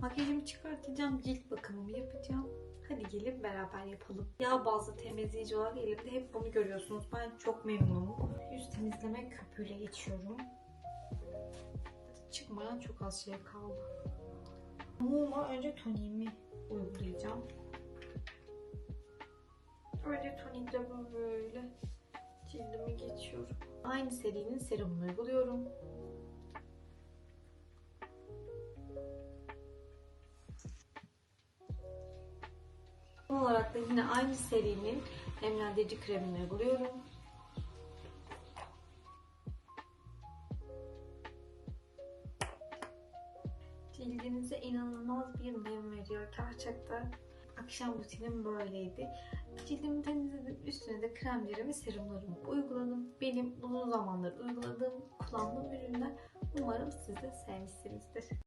Makyajımı çıkartacağım, cilt bakımımı yapacağım. Hadi gelin beraber yapalım. Yağ bazlı temizleyici olarak elimde hep bunu görüyorsunuz. Ben çok memnunum. Yüz temizleme köpüğüyle geçiyorum. Çıkmayan çok az şey kaldı. Mum'a önce toniğimi uygulayacağım. Önce tonikle böyle cildime geçiyorum. Aynı serinin serumunu uyguluyorum. Son olarak da yine aynı serinin nemlendirici kremini uyguluyorum. Cildinize inanılmaz bir nem veriyor gerçekten. Akşam rutinim böyleydi. Cildimi temizledim. Üstüne de kremlerimi, serumlarımı uyguladım. Benim uzun zamandır uyguladığım, kullandığım ürünler. Umarım siz de sevmişsinizdir.